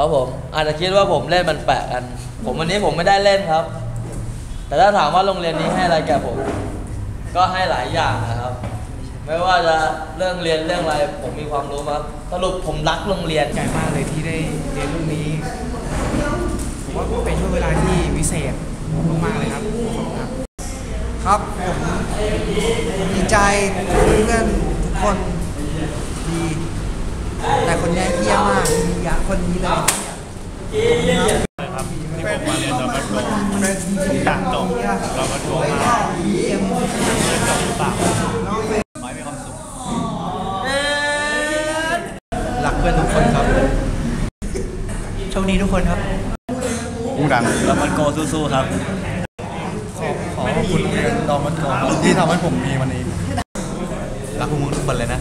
ครับผมอาจจะคิดว่าผมเล่นมันแปลกกัน ผมวันนี้ผมไม่ได้เล่นครับ แต่ถ้าถามว่าโรงเรียนนี้ให้อะไรแก่ผม ก็ให้หลายอย่างนะครับ ไม่ว่าจะเรื่องเรียนเรื่องอะไรผมมีความรู้ครับสรุปผมรักโรงเรียนใจมากเลยที่ได้เรียนเรื่องนี้ผมว่าเป็นช่วงเวลาที่วิเศษมากๆเลยครับขอบคุณครับครับผมดีใจเพื่อนทุกคนดีแต่คนนี้เยี่ยมมากยากคนนี้เลยครับที่ผมมาเรียนรอบัตโกผมอยากจบรอบัตโกมากจะจบหรือเปล่าขอให้มีความสุขรักเพื่อนทุกคนครับโชคดีทุกคนครับพุ่งดังรอบัตโกสู้ๆครับขอขอบคุณโรงเรียนดอมันกอที่ทำให้ผมมีวันนี้รักพวกมึงทุกคนเลยนะ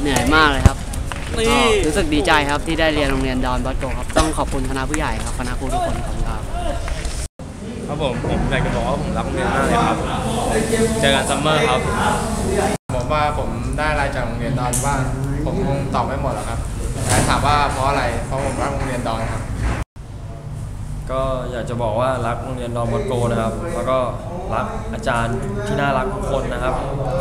เหนื่อยมากเลยครับ ก็รู้สึกดีใจครับที่ได้เรียนโรงเรียนดอนบอสโกครับ ต้องขอบคุณคณะผู้ใหญ่ครับ คณะครูทุกคนขอบคุณครับครับผมผมอยากจะบอกว่าผมรักโรงเรียนมากเลยครับ เจอกันซัมเมอร์ครับผมว่าผมได้อะไรจากโรงเรียนดอนบ้างผมคงตอบไม่หมดหรอกครับแต่ถามว่าเพราะอะไรเพราะผมรักโรงเรียนดอนครับ ก็อยากจะบอกว่ารักโรงเรียนดอมบอสโกนะครับ แล้วก็รักอาจารย์ที่น่ารักทุกคนนะครับ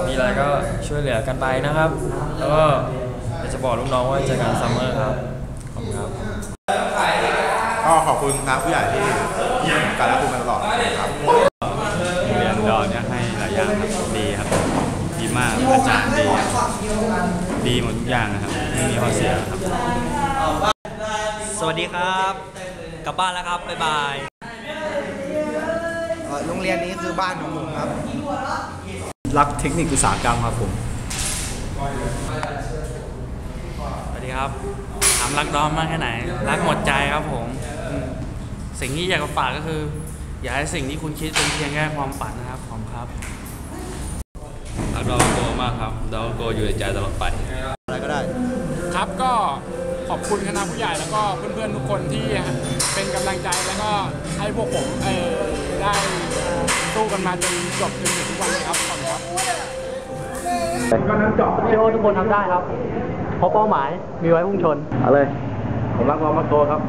มีอะไรก็ช่วยเหลือกันไปนะครับ แล้วก็อยาก จะบอกลูกน้องว่าเจอกันซัมเมอร์ครับ ขอบคุณครับ ก็ขอบคุณครับผู้ใหญ่ที่การรับคุณมาตลอดครับโรงเรียนดอนเนี่ยให้หลายอย่างครับดีครับ ดีมากอาจารย์ดี ดีหมดทุกอย่างนะครับไม่มีข้อเสียครับ สวัสดีครับ กลับบ้านแล้วครับ บ๊ายบายโรงเรียนนี้คือบ้านของผมครับ รักเทคนิคอุตสาหกรรมครับผมส วัสดีครับถามรักดอมมากแค่ไหน รักหมดใจครับผมอืมสิ่งที่อยากจะฝากก็คือ อย่าให้สิ่งที่คุณคิดเป็นเพียงแค่ความฝันนะครับผมครับ รักดอมโกมากครับดอมโกอยู่ในใจตลอดไป อะไรก็ได้ ครับก็ขอบคุณคณะผู้ใหญ่แล้วก็เพื่อนๆทุกคนที่เป็นกำลังใจแล้วก็ให้พวกผมเอ่อได้สู้กันมาจนจบจนถึงทุกวันนี้ครับขอบคุณครับเชื่อว่าทุกคนทำได้ครับ เพราะเป้าหมายมีไว้พุ่งชน เอาเลยผมรักดอมบอสโกครับ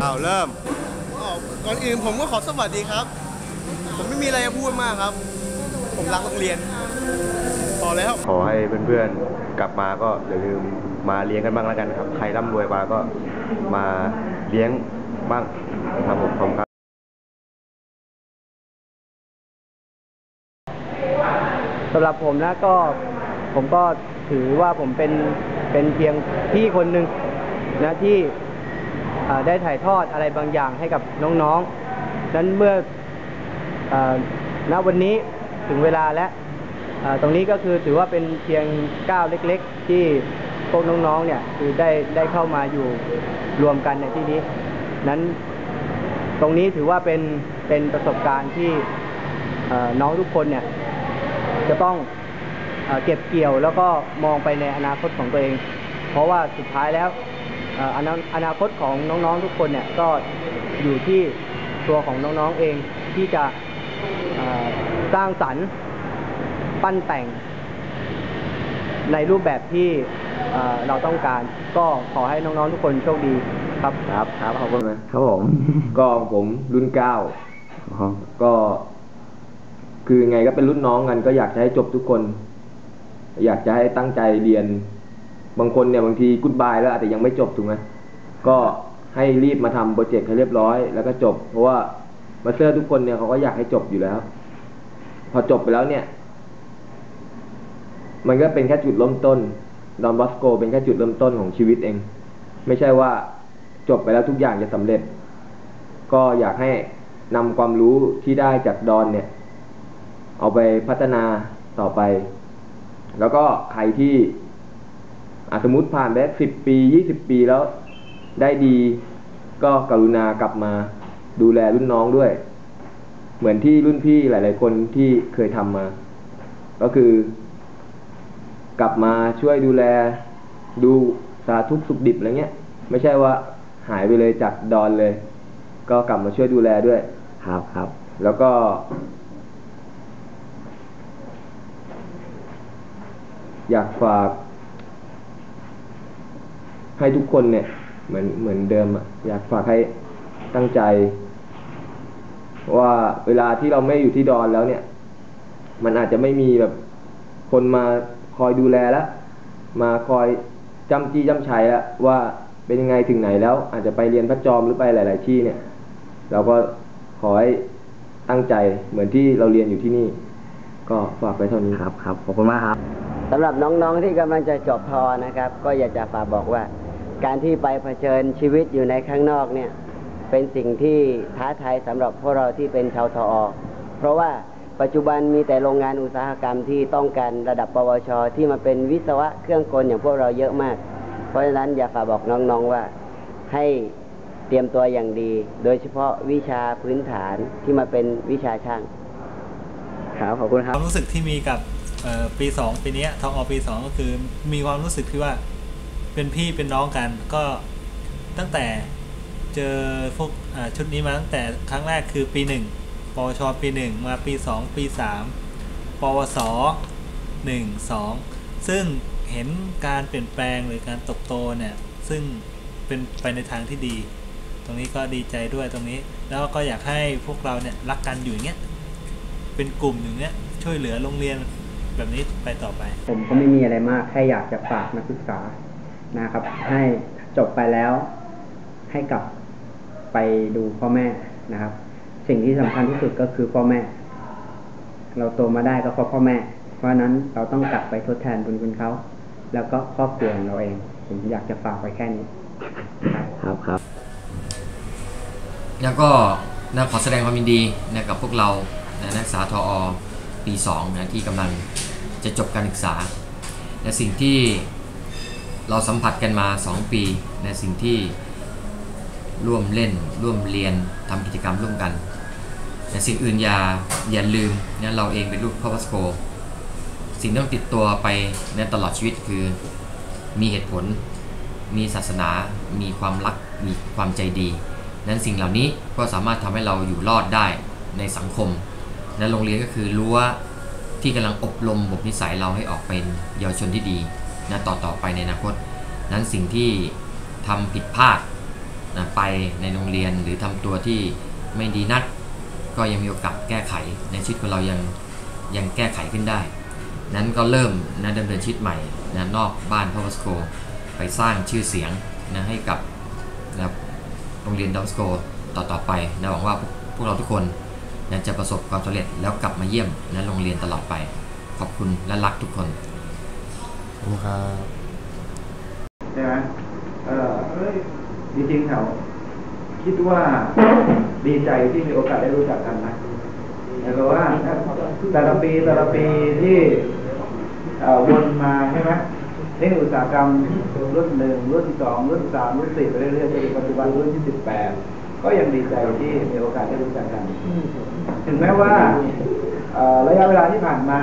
เอาเริ่มก่อนอื่นผมก็ขอสวัสดีครับ ผมไม่มีอะไรจะพูดมากครับ ผมรักโรงเรียนพอแล้ว ขอให้เพื่อนๆกลับมาก็อย่าลืมมาเลี้ยงกันบ้างแล้วกันครับ ใครร่ำรวยมาก็มาเลี้ยงบ้างครับผมขอบคุณครับสำหรับผมนะก็ผมก็ ถือว่าผมเป็นเป็นเพียงพี่คนหนึ่งนะที่ได้ถ่ายทอดอะไรบางอย่างให้กับน้องๆ นั้นเมื่ออณวันนี้ถึงเวลาแล้วตรงนี้ก็คือถือว่าเป็นเพียงก้าวเล็ก ๆ ที่พวกน้องๆ เนี่ยคือได้ได้เข้ามาอยู่รวมกันในที่นี้ นั้นตรงนี้ถือว่าเป็นเป็นประสบการณ์ที่น้องทุกคนเนี่ยจะต้อง เออเก็บเกี่ยวแล้วก็มองไปในอนาคตของตัวเอง เพราะว่าสุดท้ายแล้วเอ่ออนาอนาคตของน้องๆทุกคนเนี่ยก็อยู่ที่ตัวของน้องๆเองที่จะเอ่อสร้างสรรค์ปั้นแต่ง ในรูปแบบที่เอ่อเราต้องการก็ขอให้น้องๆทุกคนโชคดีครับครับครับขอบคุณครับผม ก็ผมรุ่นเก้าก็ คือไงก็เป็นรุ่นน้องกันก็อยากจะให้จบทุกคน อยากจะให้ตั้งใจเรียน บางคนเนี่ยบางทีกุดบายแล้วอาจจะยังไม่จบถูกไหมก็ให้รีบมาทำโปรเจกต์ให้เรียบร้อยแล้วก็จบ เพราะว่ามาสเตอร์ทุกคนเนี่ยเขาก็อยากให้จบอยู่แล้ว พอจบไปแล้วเนี่ย มันก็เป็นแค่จุดเริ่มต้นดอนบอสโกเป็นแค่จุดเริ่มต้นของชีวิตเอง ไม่ใช่ว่าจบไปแล้วทุกอย่างจะสำเร็จ ก็อยากให้นำความรู้ที่ได้จากดอนเนี่ย เอาไปพัฒนาต่อไป แล้วก็ใครที่อาสมมติผ่านไปสิบปียี่สิบปีแล้วได้ดี ก็กรุณากลับมาดูแลรุ่นน้องด้วย เหมือนที่รุ่นพี่หลาย ๆ คนที่เคยทำมา ก็คือกลับมาช่วยดูแลดูสาทุกข์สุขดิบอะไรเงี้ย ไม่ใช่ว่าหายไปเลยจากดอนเลย ก็กลับมาช่วยดูแลด้วย ครับครับ แล้วก็ อยากฝาก ให้ทุกคนเนี่ย เหมือนเหมือนเดิมอะอยากฝากให้ตั้งใจ ว่าเวลาที่เราไม่อยู่ที่ดอนแล้วเนี่ย มันอาจจะไม่มีแบบคนมาคอยดูแลแล้วมาคอยจำจี้จำชัยแล้วว่าเป็นยังไงถึงไหนแล้ว อาจจะไปเรียนพระจอมหรือไปหลาย ๆ ที่เนี่ย เราก็ขอให้ตั้งใจเหมือนที่เราเรียนอยู่ที่นี่ ก็ฝากไปเท่านี้ครับครับขอบคุณมากครับ สำหรับน้องๆที่กำลังจะจบทอนะครับ ก็อยากจะฝากบอกว่า การที่ไปเผชิญชีวิตอยู่ในข้างนอกเนี่ย เป็นสิ่งที่ท้าทายสำหรับพวกเราที่เป็นชาวทอ เพราะว่าปัจจุบันมีแต่โรงงานอุตสาหกรรมที่ต้องการระดับปวช ที่มาเป็นวิศวะเครื่องกลอย่างพวกเราเยอะมาก เพราะฉะนั้นอยากฝากบอกน้องๆว่าให้เตรียมตัวอย่างดี โดยเฉพาะวิชาพื้นฐานที่มาเป็นวิชาช่าง ครับขอบคุณครับ ความรู้สึกที่มีกับ ปีสองปีเนี้ยทองอปีสองก็คือมีความรู้สึกที่ว่าเป็นพี่เป็นน้องกันก็ตั้งแต่เจอพวกชุดนี้มาตั้งแต่ครั้งแรกคือปีหนึ่งปวชปีหนึ่งมาปีสองปีสามปวสหนึ่งสองซึ่งเห็นการเปลี่ยนแปลงหรือการติบโตเนี่ย ซึ่งเป็นไปในทางที่ดี ตรงนี้ก็ดีใจด้วยตรงนี้ แล้วก็อยากให้พวกเราเนี่ยรักกันอยู่อย่างเงี้ยเป็นกลุ่มอย่างเงี้ยช่วยเหลือโรงเรียน แบบนี้ไปต่อไป ผมก็ไม่มีอะไรมากแค่อยากจะฝากนักศึกษานะครับ ให้จบไปแล้ว ให้กลับไปดูพ่อแม่นะครับ สิ่งที่สำคัญที่สุดก็คือพ่อแม่ เราโตมาได้ก็เพราะพ่อแม่ เพราะฉะนั้นเราต้องกลับไปทดแทนบุญคุณเขาแล้วก็ครอบครัวของเราเอง ผมอยากจะฝากไว้แค่นี้ครับครับครับแล้วก็นะขอแสดงความยินดีนะกับพวกเรานะนักศึกษาทอ ปี2นะที่กำลังจะจบการศึกษา และสิ่งที่เราสัมผัสกันมา 2 ปีในสิ่งที่ร่วมเล่น ร่วมเรียนทำกิจกรรมร่วมกันนะสิ่งอื่นอย่าอย่าลืมนะเราเองเป็นลูกพ่อพัสโก สิ่งที่ต้องติดตัวไปในตลอดชีวิตคือมีเหตุผล มีศาสนา มีความรัก มีความใจดี นั้นสิ่งเหล่านี้ก็สามารถทำให้เราอยู่รอดได้ในสังคม และโรงเรียนก็คือรั้วที่กำลังอบรมบ่มนิสัยเราให้ออกเป็นเยาวชนที่ดีนะต่อต่อไปในอนาคตนั้นสิ่งที่ทำผิดพลาดนะไปในโรงเรียนหรือทำตัวที่ไม่ดีนัก ก็ยังมีโอกาสแก้ไขในชีวิตของเรายังยังแก้ไขขึ้นได้ นั้นก็เริ่มนะดำเนินชีวิตใหม่นะนอกบ้านพาวสโกไปสร้างชื่อเสียงนะให้กับนะโรงเรียนดอมสโกต่อต่อไปนะหวังว่าพวกเราทุกคน นะจะประสบความสำเร็จแล้วกลับมาเยี่ยมนะโรงเรียนตลอดไป ขอบคุณและรักทุกคนครับใช่ไหมเออจริงๆเขาคิดว่าดีใจที่มีโอกาสได้รู้จักกันนะแต่ก็ว่าแต่ละปีแต่ละปีที่เอ่อวนมาใช่ไหมเทคนิคอุตสาหกรรมรุ่นหนึ่งรุ่นสองรุ่นสามรุ่นสี่ไปเรื่อยๆจนถึงปัจจุบันรุ่นที่สิบแปดก็ยังดีใจที่มีโอกาสได้รู้จักกันถึง แม้ว่าระยะเวลาที่ผ่านมา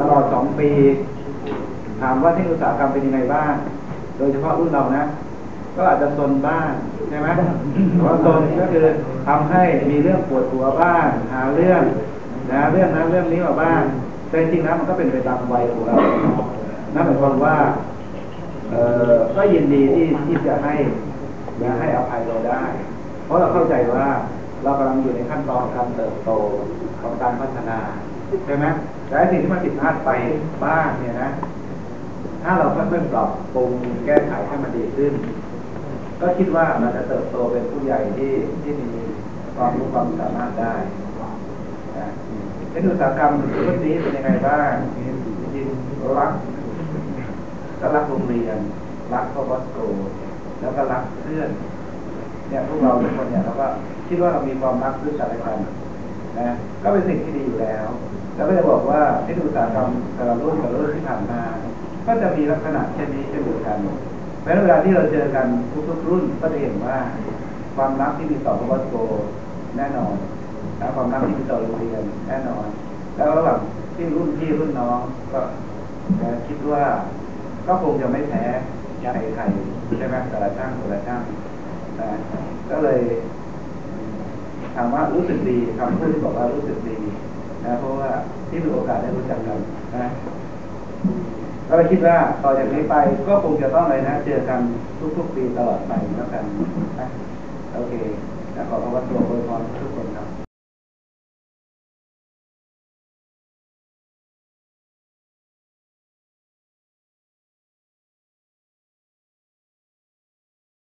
ตลอดสองปี ถามว่าเทคนิคอุตสาหกรรมเป็นยังไงบ้าง โดยเฉพาะรุ่นเรานะ ก็อาจจะซนบ้างใช่ไหมเพราะซนก็คือทำให้มีเรื่องปวดหัวบ้างหาเรื่องนะเรื่องนั้นเรื่องนี้มาบ้างแต่จริงๆแล้วมันก็เป็นไปตามวัยของเรานั่นหมายความว่าก็ยินดีที่ที่จะให้นะให้อภัยเราได้ เพราะเราเข้าใจว่า เรากำลังอยู่ในขั้นตอนการเติบโตของการพัฒนาใช่ไหมแต่สิ่งที่มันผิดพลาดไปบ้างเนี่ยนะ ถ้าเราค่อยๆปรับปรุงแก้ไขให้มันดีขึ้น ก็คิดว่ามันจะเติบโตเป็นผู้ใหญ่ที่ที่มีความรู้ความสามารถได้เทคนิคอุตสาหกรรมรุ่นนี้เป็นยังไงบ้างจริงๆรักก็รักโรงเรียน รักพ่อวัสโกแล้วก็รักเพื่อน เนี่ยพวกเราทุกคนเนี่ยเราก็คิดว่าเรามีความรักซึ่งกันและกันนะก็เป็นสิ่งที่ดีอยู่แล้ว แล้วก็จะบอกว่าเทคนิคอุตสาหกรรมแต่ละรุ่นแต่ละรุ่นที่ผ่านมา ก็จะมีลักษณะเช่นนี้เช่นเดียวกันแม้เวลาที่เราเจอกันทุกๆรุ่นก็จะเห็นว่า ความรักที่มีต่อพระวัตโกแน่นอนและความรักที่มีต่อโรงเรียนแน่นอน แล้วระหว่างที่รุ่นพี่รุ่นน้องก็คิดว่าก็คงจะไม่แพ้ใครใครใช่ไหมแต่ละช่างแต่ละช่าง ก็เลยถามว่ารู้สึกดีคำพูดที่บอกว่ารู้สึกดีนะเพราะว่าที่มีโอกาสได้รู้จักกันนะก็เลยคิดว่าต่อจากนี้ไปก็คงจะต้องเลยนะเจอกันทุกๆปีตลอดไปแล้วกันนะโอเคนะขอพระวัตรตัวบริพรทุกคนครับ